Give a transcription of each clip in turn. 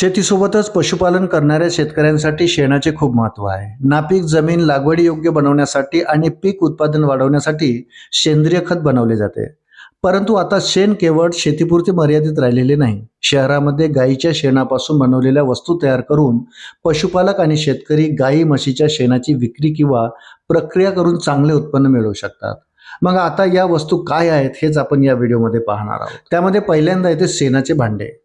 शेतीसोबतच पशुपालन करणाऱ्या शेतकऱ्यांसाठी शेणाचे खूप महत्त्व आहे. नापीक जमीन लागवडी योग्य बनवण्यासाठी आणि पीक उत्पादन वाढवण्यासाठी सेंद्रिय खत बनवले जाते. परंतु आता शेण केवळ शेतीपुरते मर्यादित राहिलेले नाही. शहरामध्ये गायीच्या शेणापासून बनवलेल्या वस्तू तयार करून पशुपालक आणि शेतकरी गायी म्हशीच्या शेणाची विक्री किंवा प्रक्रिया करून चांगले उत्पन्न मिळवू शकतात. मग आता या वस्तू काय आहेत हेच आपण या व्हिडिओमध्ये पाहणार आहोत. त्यामध्ये पहिल्यांदा येते शेणाचे भांडे.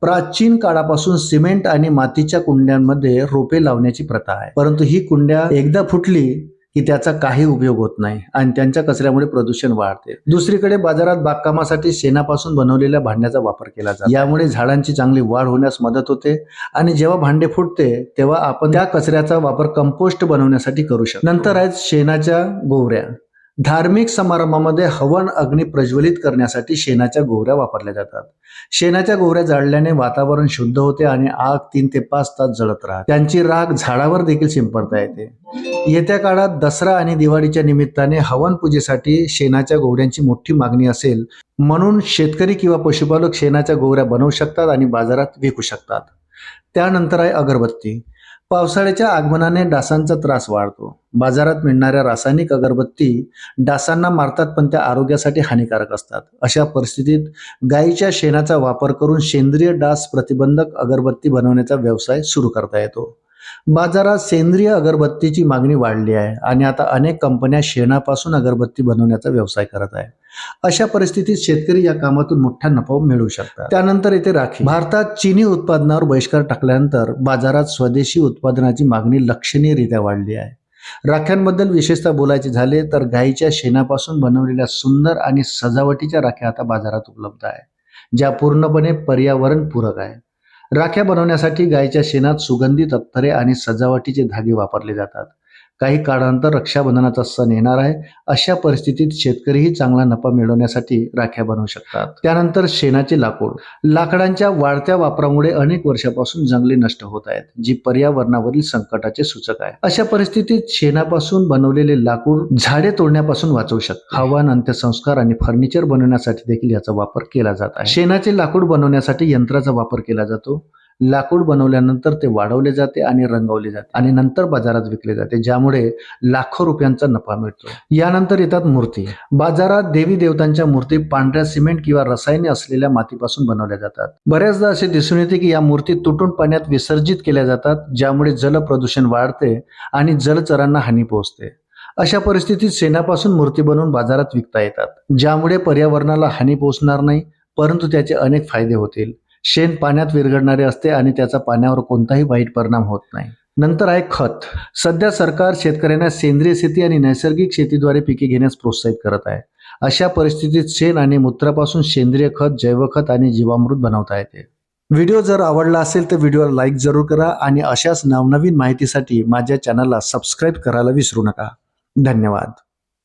प्राचीन काळापासून सिमेंट आणि मातीच्या कुंड्यांमध्ये रोपे लावण्याची प्रथा आहे. परंतु ही कुंड्या एकदा फुटली की त्याचा काही उपयोग होत नाही आणि त्यांच्या कचऱ्यामुळे प्रदूषण वाढते. दुसरीकडे बाजारात बागकामासाठी शेणापासून बनवलेल्या भांड्याचा वापर केला जातो. यामुळे झाडांची चांगली वाढ होण्यास मदत होते आणि जेव्हा भांडे फुटते तेव्हा आपण त्या कचऱ्याचा वापर कंपोस्ट बनवण्यासाठी करू शकतो. नंतर आहेत शेणाच्या गोवऱ्या. धार्मिक समारंभामध्ये हवन अग्नी प्रज्वलित करण्यासाठी शेणाच्या गोवऱ्या वापरल्या जातात. शेणाच्या गोवऱ्या जाळल्याने वातावरण शुद्ध होते आणि आग तीन ते पाच तास जळत राहते. त्यांची राग झाडावर देखील शिंपडता येते. येत्या काळात दसरा आणि दिवाळीच्या निमित्ताने हवन पूजेसाठी शेणाच्या गोवऱ्यांची मोठी मागणी असेल म्हणून शेतकरी किंवा पशुपालक शेणाच्या गोवऱ्या बनवू शकतात आणि बाजारात विकू शकतात. त्यानंतर आहे अगरबत्ती. पावसाळ्याच्या आगमनाने डासांचा त्रास वाढतो. बाजारात मिळणाऱ्या रासायनिक अगरबत्ती डासांना मारतात पण त्या आरोग्यासाठी हानिकारक असतात. अशा परिस्थितीत गायीच्या शेणाचा वापर करून सेंद्रिय डास प्रतिबंधक अगरबत्ती बनवण्याचा व्यवसाय सुरू करता येतो. बाजारात सेंद्रिय अगरबत्तीची मागणी वाढली आहे आणि आता अनेक कंपन्या शेणापासून अगरबत्ती बनवण्याचा व्यवसाय करत आहे अशा परिस्थितीत शेतकरी या कामातून मोठा नफा मिळवू शकतात. त्यानंतर येथे राखी. भारतात चिनी उत्पादनावर बहिष्कार टाकल्यानंतर बाजारात स्वदेशी उत्पादनाची मागणी लक्षणीयरित्या वाढली आहे. राख्यांबद्दल विशेषतः बोलायचे झाले तर गायीच्या शेणापासून बनवलेल्या सुंदर आणि सजावटीच्या राख्या आता बाजारात उपलब्ध आहे ज्या पूर्णपणे पर्यावरणपूरक आहे राख्या बनवण्यासाठी गायीच्या शेणात सुगंधी तत्तरे आणि सजावटीचे धागे वापरले जातात. काही काळानंतर रक्षाबंधनाचा सण येणार आहे. अशा परिस्थितीत शेतकरीही चांगला नफा मिळवण्यासाठी राख्या बनवू शकतात. त्यानंतर शेणाचे लाकूड. लाकडांच्या वाढत्या वापरामुळे अनेक वर्षापासून जंगले नष्ट होत आहेत जी पर्यावरणावरील संकटाचे सूचक आहे अशा परिस्थितीत शेणापासून बनवलेले लाकूड झाडे तोडण्यापासून वाचवू शकतात. हवान अंत्यसंस्कार आणि फर्निचर बनवण्यासाठी देखील याचा वापर केला जात आहे. शेणाचे लाकूड बनवण्यासाठी यंत्राचा वापर केला जातो. लाकूड बनवल्यानंतर ते वाढवले जाते आणि रंगवले जाते आणि नंतर बाजारात विकले जाते ज्यामुळे लाखो रुपयांचा नफा मिळतो. यानंतर येतात मूर्ती. बाजारात देवी देवतांच्या मूर्ती पांढऱ्या सिमेंट किंवा रसायने असलेल्या मातीपासून बनवल्या जातात. बऱ्याचदा असे दिसून येते की या मूर्ती तुटून पाण्यात विसर्जित केल्या जातात ज्यामुळे जल प्रदूषण वाढते आणि जलचरांना हानी पोहोचते. अशा परिस्थितीत शेणापासून मूर्ती बनवून बाजारात विकता येतात ज्यामुळे पर्यावरणाला हानी पोहोचणार नाही परंतु त्याचे अनेक फायदे होतील. शेण पाण्यात विरघळणारे असते आणि त्याचा पाण्यावर कोणताही वाईट परिणाम होत नाही. नंतर आहे खत. सध्या सरकार शेतकऱ्यांना सेंद्रिय शेती आणि नैसर्गिक शेतीद्वारे पिके घेण्यास प्रोत्साहित करत आहे. अशा परिस्थितीत शेण आणि मूत्रापासून सेंद्रिय खत जैवखत आणि जीवामृत बनवता येते. व्हिडिओ जर आवडला असेल तर व्हिडिओला लाईक जरूर करा आणि अशाच नवनवीन माहितीसाठी माझ्या चॅनलला सबस्क्राईब करायला विसरू नका. धन्यवाद.